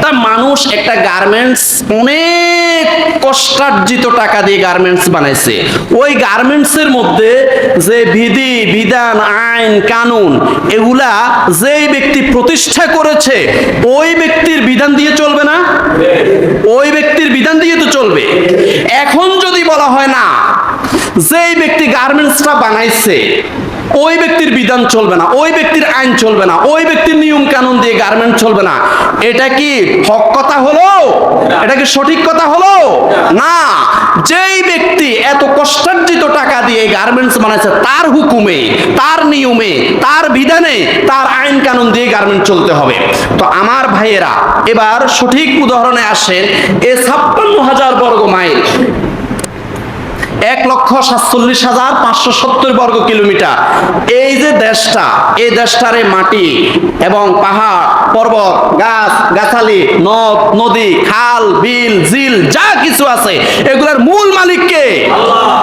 একটা মানুষ একটা গার্মেন্টস অনেক কষ্টার্জিত টাকা দিয়ে গার্মেন্টস বানাইছে। ওই গার্মেন্টসের মধ্যে যে বিধি, বিধান, আইন, কানুন, এগুলা যেই ব্যক্তি প্রতিষ্ঠা করেছে, ওই ব্যক্তির বিধান দিয়ে চলবে না? ওই ব্যক্তির বিধান দিয়ে তো চলবে। এখন যদি বলা হয় না, যেই ব্যক্তি গার্মেন্টসটা বানাইছে ওই ব্যক্তির বিধান চলবে না, ওই ব্যক্তির আইন চলবে না, ওই ব্যক্তির নিয়ম কানুন দিয়ে গার্মেন্ট চলবে না। এটা কি হক কথা হলো? এটা কি সঠিক কথা হলো? না। যেই ব্যক্তি এত কষ্টার্জিত টাকা দিয়ে গার্মেন্টস বানাইছে, তার হুকুমে, তার নিয়মে, তার বিধানে, তার আইন কানুন দিয়ে গার্মেন্ট চলতে হবে। তো আমার ভাইয়েরা, এবার সঠিক উদাহরণে আসেন, এ ছাপ্পান্ন হাজার বর্গ মাইল। এক লক্ষ সাতচল্লিশ হাজার পাঁচশো সত্তর বর্গ কিলোমিটার। এই যে দেশটা, এই দেশটারে মাটি এবং পাহাড়, পর্বত, গাছ, গাছালি, নদ, নদী, খাল, বিল, ঝিল, যা কিছু আছে, এগুলার মূল মালিক কে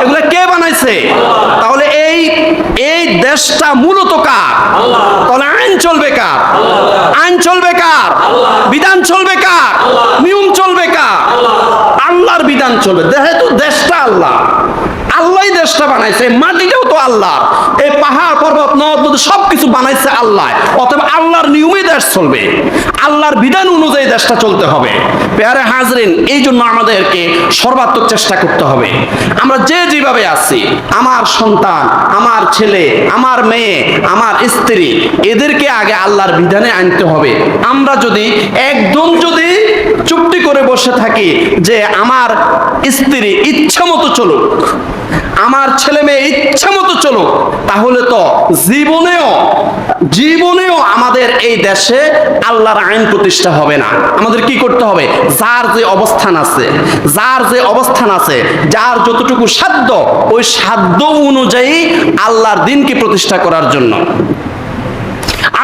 এগুলা কে বানাইছে? তাহলে এই এই দেশটা মূলত কার? তাহলে আইন চলবে কার? আইন চলবে কার? বিধান চলবে কার? নিয়ম চলবে কার? আল্লাহর বিধান চলবে। যেহেতু দেশটা আল্লাহ। আল্লাহই দেশটা বানাইছে, মাটিটাও তো আল্লাহ। এই পাহাড়, পর্বত, নদ, নদী সবকিছু বানাইছে আল্লাহ। অতএব আল্লাহর নিয়মে দেশ চলবে। আল্লাহর বিধান অনুযায়ী দেশটা চলতে হবে। পেয়ারে হাজরিন, এই জন্য আমাদেরকে সর্বাত্মক চেষ্টা করতে হবে। আমরা যে যেভাবে আছি, আমার সন্তান, আমার ছেলে, আমার মেয়ে, আমার স্ত্রী, এদেরকে আগে আল্লাহর বিধানে আনতে হবে। আমরা যদি একদম যদি চুক্তি করে বসে থাকি যে আমার স্ত্রী ইচ্ছা মতো চলুক, আমার ছেলে মেয়ে ইচ্ছা মতো চলুক, তাহলে তো জীবনেও জীবনেও আমাদের এই দেশে আল্লাহর আইন প্রতিষ্ঠা হবে না। আমাদের কি করতে হবে? যার যে অবস্থান আছে, যার যে অবস্থান আছে, যার যতটুকু সাধ্য, ওই সাধ্য অনুযায়ী আল্লাহর দিনকে প্রতিষ্ঠা করার জন্য।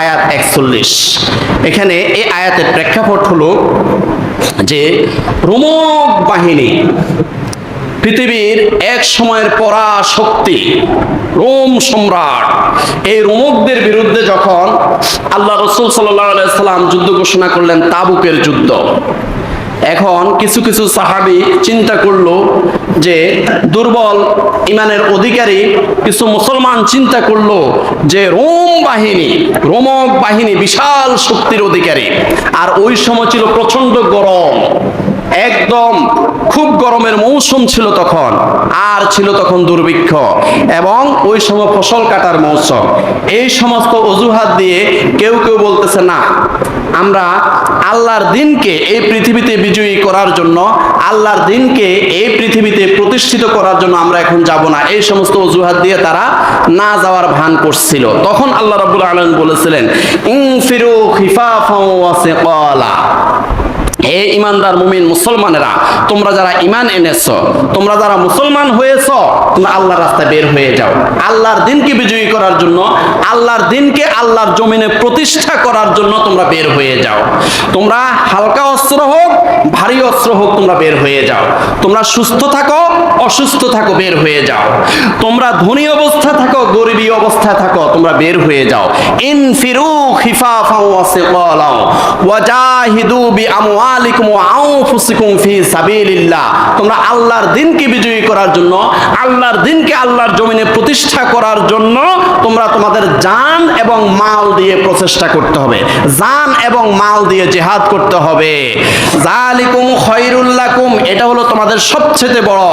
আয়াত 41 এখানে এই আয়াতের প্রেক্ষাপট হলো যে রোমক বাহিনী পৃথিবীর এক সময়ের পরা শক্তি রোম সম্রাট, এই রোমকদের বিরুদ্ধে যখন আল্লাহ রসুল সাল্লাম যুদ্ধ ঘোষণা করলেন তাবুকের যুদ্ধ এখন কিছু কিছু সাহাবি চিন্তা করল যে দুর্বল ইমানের অধিকারী কিছু মুসলমান চিন্তা করল যে রোম বাহিনী, রোমক বাহিনী বিশাল শক্তির অধিকারী। আর ওই সময় ছিল প্রচণ্ড গরম। একদম খুব গরমের মৌসুম ছিল তখন, আর ছিল তখন দুর্ভিক্ষ। এবং ওই সময় ফসল কাটার মৌসুম। এই সমস্ত অজুহাত দিয়ে কেউ কেউ বলতেছে, না, আমরা আল্লাহর দিনকে এই পৃথিবীতে বিজয়ী করার জন্য, আল্লাহর দিনকে এই পৃথিবীতে প্রতিষ্ঠিত করার জন্য আমরা এখন যাব না। এই সমস্ত অজুহাত দিয়ে তারা না যাওয়ার ভান করছিল। তখন আল্লাহ রাব্বুল আলামিন বলেছিলেন ইনফিরু খিফাফাও ওয়া সিকালা। হে ইমানদার মুমিন মুসলমানেরা, তোমরা যারা ইমান এনেছ, তোমরা যারা মুসলমান হয়েছ, তোমরা আল্লাহর রাস্তায় বের হয়ে যাও। আল্লাহর দিনকে বিজয়ী করার জন্য, আল্লাহর দিনকে আল্লাহর জমিনে প্রতিষ্ঠা করার জন্য তোমরা বের হয়ে যাও। তোমরা হালকা অস্ত্র হোক, ভারী অস্ত্র হোক, তোমরা বের হয়ে যাও। তোমরা সুস্থ থাকো, অসুস্থ থাকো, বের হয়ে যাও। তোমরা ধনী অবস্থা থাকো গরিবী অবস্থায় থাকো, তোমরা বের হয়ে যাও। ইনফিরু খিফাফাও ওয়া সিকালাও ওয়াজাহিদু বিআমওয়ালিকুম ওয়া আনফুসিকুম ফি সাবিলিল্লাহ। তোমরা আল্লাহর দিনকে বিজয়ী করার জন্য, আল্লাহর দিনকে আল্লাহর জমিনে প্রতিষ্ঠা করার জন্য তোমরা তোমাদের জান এবং মাল দিয়ে প্রচেষ্টা করতে হবে। জান এবং মাল দিয়ে জেহাদ করতে হবে। জালিকুম খৈরুল্লাকুম এটা হলো তোমাদের সবচেয়ে বড়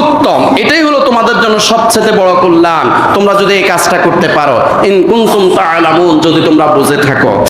উত্তম, এটাই হলো তোমাদের জন্য সবচেয়ে বড় কল্যাণ। তোমরা যদি এই কাজটা করতে পারো। ইন কুনতুম তাআলামুন যদি তোমরা বুঝে থাকো।